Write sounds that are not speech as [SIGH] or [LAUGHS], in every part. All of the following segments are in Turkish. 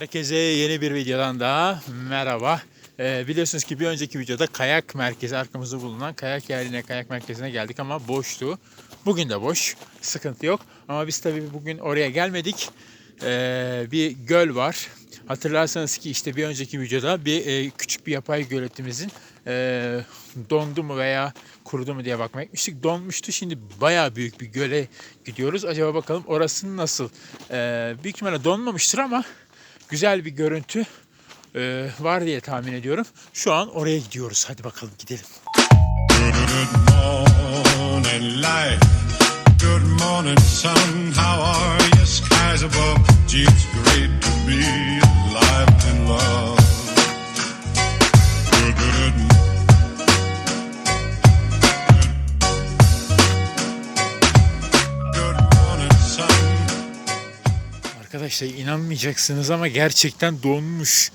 Herkese yeni bir videodan daha merhaba. Ee, biliyorsunuz ki bir önceki videoda kayak merkezi arkamızda bulunan kayak yerine kayak merkezine geldik ama boştu. Bugün de boş. Sıkıntı yok. Ama biz tabii bugün oraya gelmedik. Ee, bir göl var. Hatırlarsanız ki işte bir önceki videoda bir e, küçük bir yapay göletimizin e, dondu mu veya kurudu mu diye bakmaya gitmiştik. Donmuştu. Şimdi bayağı büyük bir göle gidiyoruz. Acaba bakalım orası nasıl? Ee, büyük ihtimalle donmamıştır ama güzel bir görüntü e, var diye tahmin ediyorum. Şu an oraya gidiyoruz. Hadi bakalım gidelim. Good morning, life. Good morning, sun. Arkadaşlar inanmayacaksınız ama gerçekten donmuş.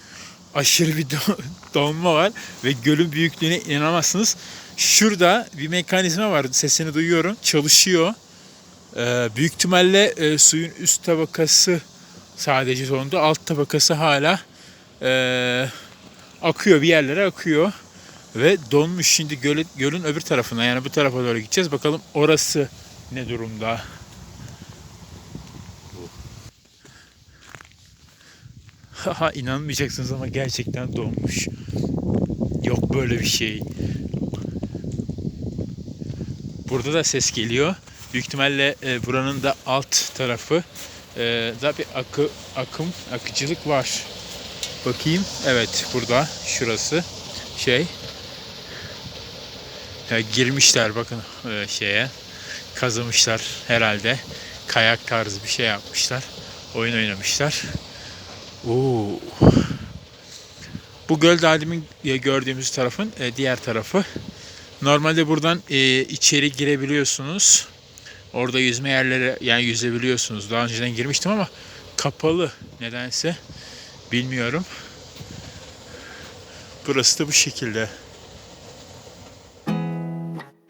Aşırı bir don- [LAUGHS] donma var ve gölün büyüklüğüne inanamazsınız. Şurada bir mekanizma var. Sesini duyuyorum. Çalışıyor. Ee, büyük ihtimalle e, suyun üst tabakası sadece dondu. Alt tabakası hala e, akıyor. Bir yerlere akıyor. Ve donmuş. Şimdi gölün öbür tarafına yani bu tarafa doğru gideceğiz. Bakalım orası ne durumda. [LAUGHS] Haha inanmayacaksınız ama gerçekten donmuş. Yok böyle bir şey. Burada da ses geliyor. Büyük ihtimalle e, buranın da alt tarafı e, da bir akı, akım, akıcılık var. Bakayım. Evet burada şurası şey. Ya girmişler bakın e, şeye. Kazımışlar herhalde. Kayak tarzı bir şey yapmışlar. Oyun oynamışlar. Oo. Bu göl e, gördüğümüz tarafın e, diğer tarafı. Normalde buradan e, içeri girebiliyorsunuz. Orada yüzme yerleri yani yüzebiliyorsunuz. Daha önceden girmiştim ama kapalı nedense bilmiyorum. Burası da bu şekilde.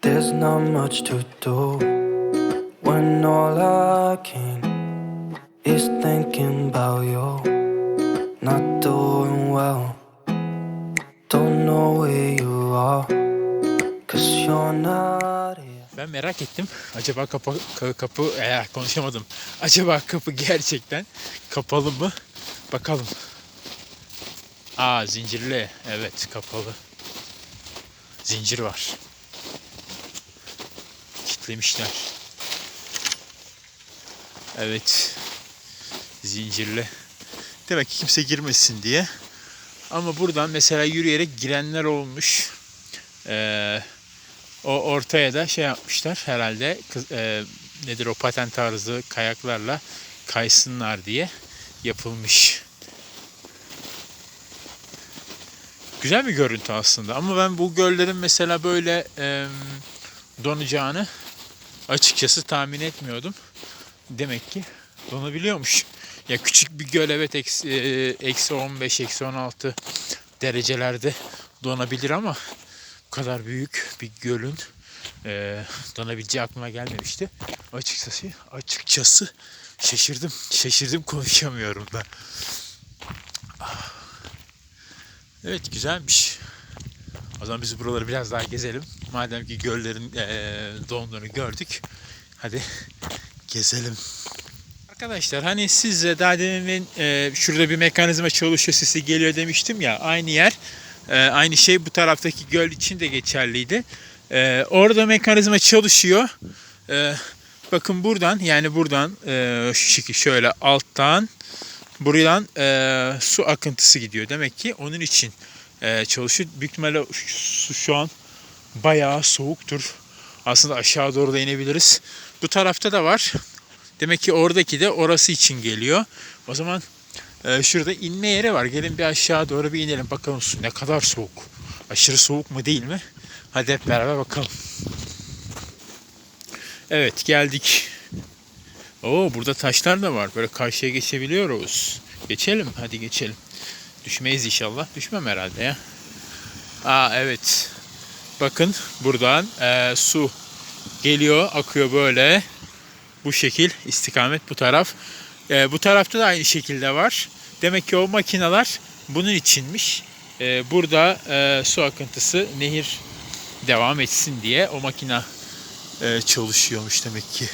There's not much to do when all I can is thinking about you. Well, don't know where you are, cause you're not here. Ben merak ettim. Acaba kapı, ka- kapı eğer konuşamadım. Acaba kapı gerçekten kapalı mı? Bakalım. Aa zincirli. Evet kapalı. Zincir var. Kitlemişler. Evet. Zincirli. Demek ki kimse girmesin diye. Ama buradan mesela yürüyerek girenler olmuş. Ee, o ortaya da şey yapmışlar herhalde e, nedir o paten tarzı kayaklarla kaysınlar diye yapılmış. Güzel bir görüntü aslında ama ben bu göllerin mesela böyle e, donacağını açıkçası tahmin etmiyordum. Demek ki donabiliyormuş. Ya küçük bir göl evet eksi, e, eksi 15, eksi 16 derecelerde donabilir ama bu kadar büyük bir gölün e, donabileceği aklıma gelmemişti. Açıkçası açıkçası şaşırdım. Şaşırdım konuşamıyorum da. Evet güzelmiş. O zaman biz buraları biraz daha gezelim. Madem ki göllerin e, donduğunu gördük. Hadi gezelim. Arkadaşlar hani size daha demin e, şurada bir mekanizma çalışıyor sesi geliyor demiştim ya aynı yer e, aynı şey bu taraftaki göl için de geçerliydi. E, orada mekanizma çalışıyor. E, bakın buradan yani buradan e, şu şöyle alttan buradan e, su akıntısı gidiyor. Demek ki onun için e, çalışıyor. Büyük ihtimalle su şu an bayağı soğuktur. Aslında aşağı doğru da inebiliriz. Bu tarafta da var. Demek ki oradaki de orası için geliyor. O zaman e, şurada inme yeri var. Gelin bir aşağı doğru bir inelim. Bakalım su ne kadar soğuk. Aşırı soğuk mu değil mi? Hadi hep beraber bakalım. Evet geldik. Oo burada taşlar da var. Böyle karşıya geçebiliyoruz. Geçelim. Hadi geçelim. Düşmeyiz inşallah. Düşmem herhalde ya. Aa evet. Bakın buradan e, su geliyor, akıyor böyle. Bu şekil istikamet bu taraf. E, bu tarafta da aynı şekilde var. Demek ki o makineler bunun içinmiş. Ee, burada e, su akıntısı nehir devam etsin diye o makine e, çalışıyormuş demek ki.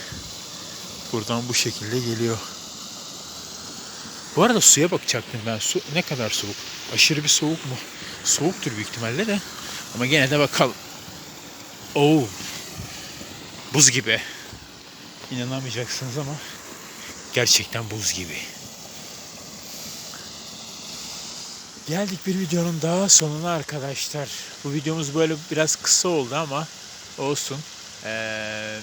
Buradan bu şekilde geliyor. Bu arada suya bakacaktım ben. Su ne kadar soğuk? Aşırı bir soğuk mu? Soğuktur büyük ihtimalle de. Ama gene de bakalım. Oo. Buz gibi. İnanamayacaksınız ama gerçekten buz gibi. Geldik bir videonun daha sonuna arkadaşlar. Bu videomuz böyle biraz kısa oldu ama olsun. Ee,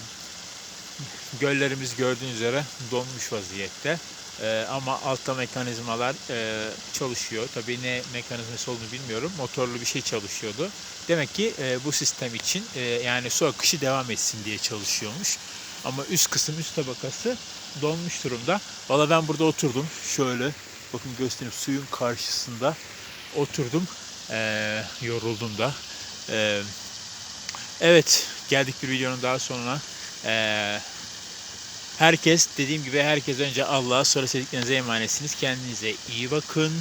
göllerimiz gördüğünüz üzere donmuş vaziyette. Ee, ama altta mekanizmalar e, çalışıyor. Tabii ne mekanizması olduğunu bilmiyorum. Motorlu bir şey çalışıyordu. Demek ki e, bu sistem için e, yani su akışı devam etsin diye çalışıyormuş. Ama üst kısım üst tabakası donmuş durumda. Valla ben burada oturdum. Şöyle bakın göstereyim suyun karşısında oturdum. E, yoruldum da. E, evet geldik bir videonun daha sonuna. E, herkes dediğim gibi herkes önce Allah'a sonra sevdiklerinize emanetsiniz. Kendinize iyi bakın.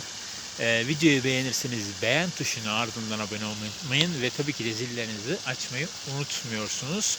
Ee, videoyu beğenirseniz beğen tuşuna ardından abone olmayı unutmayın ve tabii ki de zillerinizi açmayı unutmuyorsunuz.